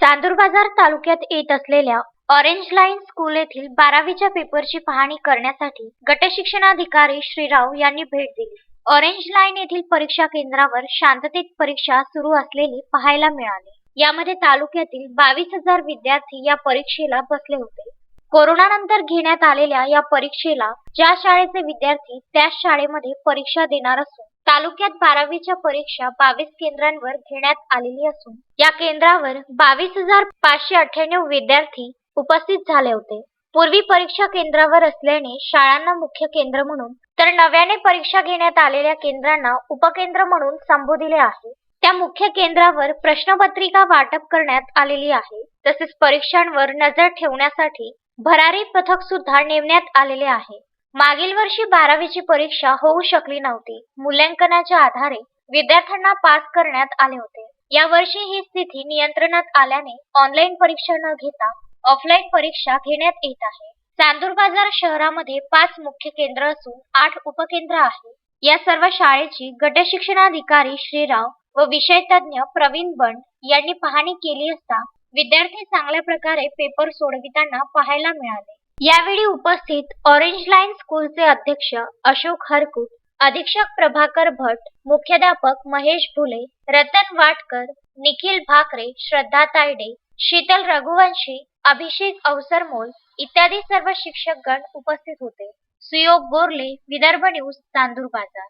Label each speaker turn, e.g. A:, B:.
A: चांदूर बाजार तालुक्यात येत असलेल्या ऑरेंज लाईन स्कूल येथील बारावीच्या पेपरची पाहणी करण्यासाठी गटशिक्षणाधिकारी श्रीराव यांनी भेट दिली. ऑरेंज लाईन येथील परीक्षा केंद्रावर शांततेत परीक्षा सुरू असलेली पाहायला मिळाली. यामध्ये तालुक्यातील बावीस हजार विद्यार्थी या परीक्षेला बसले होते. कोरोनानंतर घेण्यात आलेल्या या परीक्षेला ज्या शाळेचे विद्यार्थी त्याच शाळेमध्ये परीक्षा देणार असून तालुक्यात बारावीच्या परीक्षा बावीस केंद्रांवर घेण्यात आलेली असून या केंद्रावर बावीस हजार पाचशे अठ्ठ्याण्णव विद्यार्थी उपस्थित झाले होते. पूर्वी परीक्षा केंद्रावर असल्याने शाळांना मुख्य केंद्र म्हणून तर नव्याने परीक्षा घेण्यात आलेल्या केंद्रांना उपकेंद्र म्हणून संबोधिले आहे. त्या मुख्य केंद्रावर प्रश्नपत्रिका वाटप करण्यात आलेली आहे. तसेच परीक्षांवर नजर ठेवण्यासाठी भरारी पथक सुद्धा नेमण्यात आलेले आहे. मागील वर्षी बारावीची परीक्षा होऊ शकली नव्हती. मूल्यांकनाच्या आधारे विद्यार्थ्यांना पास करण्यात आले होते. या वर्षी ही स्थिती नियंत्रणात आल्याने ऑनलाईन परीक्षा न घेता ऑफलाईन परीक्षा घेण्यात येत आहे. चांदूर बाजार शहरामध्ये पाच मुख्य केंद्र असून आठ उपकेंद्र आहे या सर्व शाळेची गटशिक्षणाधिकारी श्रीराव व विषय तज्ञ प्रवीण बंड यांनी पाहणी केली असता विद्यार्थी चांगल्या प्रकारे पेपर सोडविताना पाहायला मिळाले. यावेळी उपस्थित ऑरेंज लाईन स्कूलचे अध्यक्ष अशोक हरकुट अधीक्षक प्रभाकर भट मुख्याध्यापक महेश भुले रतन वाटकर निखिल भाकरे श्रद्धा तायडे शीतल रघुवंशी अभिषेक अवसरमोल इत्यादी सर्व शिक्षकगण उपस्थित होते. सुयोग गोरले विदर्भ न्यूज चांदूर बाजार.